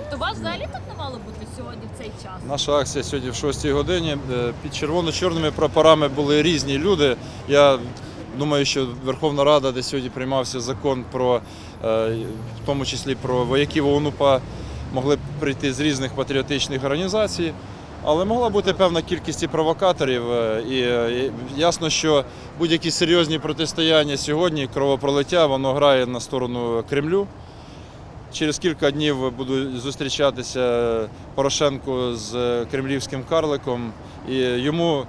нас взагалі так не мало бути сьогодні в цей час. Наша акція сьогодні в 6 годині. Е, Під червоно-чорними прапорами були різні люди. Я думаю, що Верховна Рада, де сьогодні приймався закон про, е, в тому числі про вояків ОУНУПА, могли б прийти з різних патріотичних організацій. Але могла бути певна кількість і провокаторів. е, І ясно, що будь-які серйозні протистояння сьогодні, кровопролиття, воно грає на сторону Кремлю. Через кілька днів буду зустрічатися Порошенко з кремлівським карликом, і йому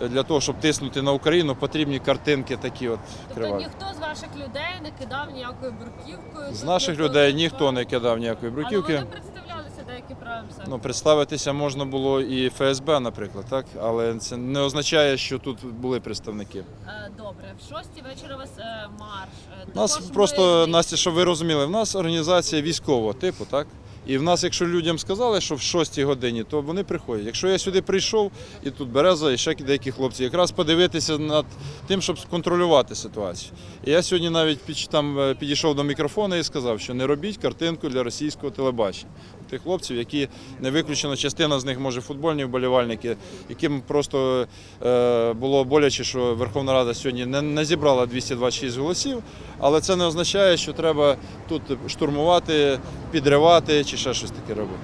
для того, щоб тиснути на Україну, потрібні картинки такі от Тобто ніхто з ваших людей не кидав ніякою бруківкою. З наших людей ніхто не кидав ніякої Але бруківки. вони представлялися деякі правим сектором. Ну, представитися можна було і ФСБ, наприклад, так? але це не означає, що тут були представники. Е, Добре, в шостій вечора у вас е, марш. е, У нас також просто, ви... Настя, щоб ви розуміли, в нас організація військового типу, так? І в нас, якщо людям сказали, що в 6 годині, то вони приходять. Якщо я сюди прийшов, і тут береза, і ще деякі хлопці, якраз подивитися над тим, щоб контролювати ситуацію. І я сьогодні навіть під, там, е, підійшов до мікрофона і сказав, що не робіть картинку для російського телебачення. Тих хлопців, які не виключено, частина з них може футбольні вболівальники, яким просто е, було боляче, що Верховна Рада сьогодні не, не зібрала 226 голосів, але це не означає, що треба тут штурмувати, підривати чи ще щось таке робити.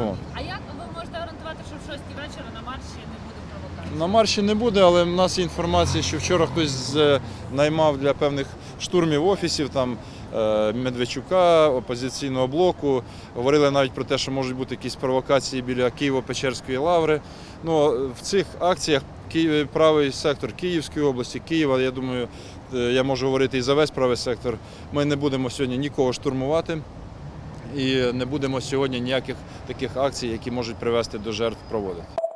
О. А як ви можете гарантувати, що в шостій вечора на марші не буде провокації? На марші не буде, але в нас є інформація, що вчора хтось з- наймав для певних штурмів офісів там е, Медведчука, опозиційного блоку. Говорили навіть про те, що можуть бути якісь провокації біля Києво-Печерської лаври. Ну, в цих акціях правий сектор Київської області, Києва, я думаю, е, я можу говорити і за весь правий сектор. Ми не будемо сьогодні нікого штурмувати. І не будемо сьогодні ніяких таких акцій, які можуть привести до жертв, проводити.